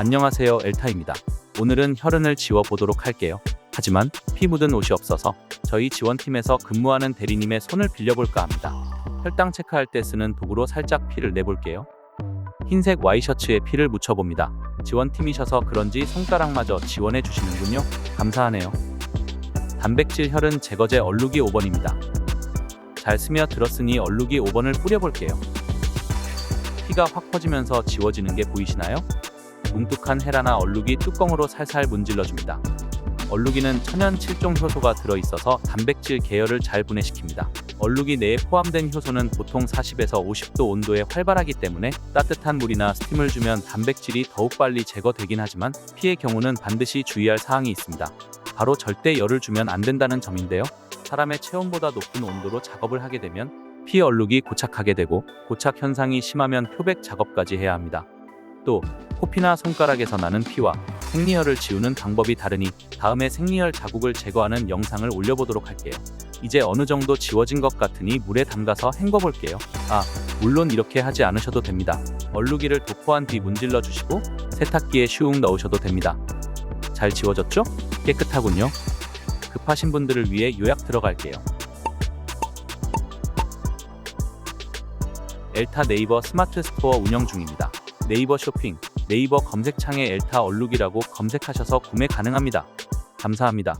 안녕하세요 엘타입니다. 오늘은 혈흔을 지워보도록 할게요. 하지만 피 묻은 옷이 없어서 저희 지원팀에서 근무하는 대리님의 손을 빌려볼까 합니다. 혈당 체크할 때 쓰는 도구로 살짝 피를 내볼게요. 흰색 와이셔츠에 피를 묻혀봅니다. 지원팀이셔서 그런지 손가락마저 지원해 주시는군요. 감사하네요. 단백질 혈흔 제거제 얼룩이 5번입니다. 잘 스며 들었으니 얼룩이 5번을 뿌려볼게요. 피가 확 퍼지면서 지워지는 게 보이시나요? 뭉툭한 헤라나 얼룩이 뚜껑으로 살살 문질러줍니다. 얼룩이는 천연 7종 효소가 들어있어서 단백질 계열을 잘 분해시킵니다. 얼룩이 내에 포함된 효소는 보통 40에서 50도 온도에 활발하기 때문에 따뜻한 물이나 스팀을 주면 단백질이 더욱 빨리 제거되긴 하지만 피의 경우는 반드시 주의할 사항이 있습니다. 바로 절대 열을 주면 안 된다는 점인데요. 사람의 체온보다 높은 온도로 작업을 하게 되면 피 얼룩이 고착하게 되고 고착 현상이 심하면 표백 작업까지 해야 합니다. 또 코피나 손가락에서 나는 피와 생리혈을 지우는 방법이 다르니 다음에 생리혈 자국을 제거하는 영상을 올려보도록 할게요. 이제 어느 정도 지워진 것 같으니 물에 담가서 헹궈 볼게요. 아, 물론 이렇게 하지 않으셔도 됩니다. 얼룩이를 도포한 뒤 문질러 주시고 세탁기에 슝 넣으셔도 됩니다. 잘 지워졌죠? 깨끗하군요. 급하신 분들을 위해 요약 들어갈게요. 엘타 네이버 스마트 스토어 운영 중입니다. 네이버 쇼핑, 네이버 검색창에 엘타 얼룩이라고 검색하셔서 구매 가능합니다. 감사합니다.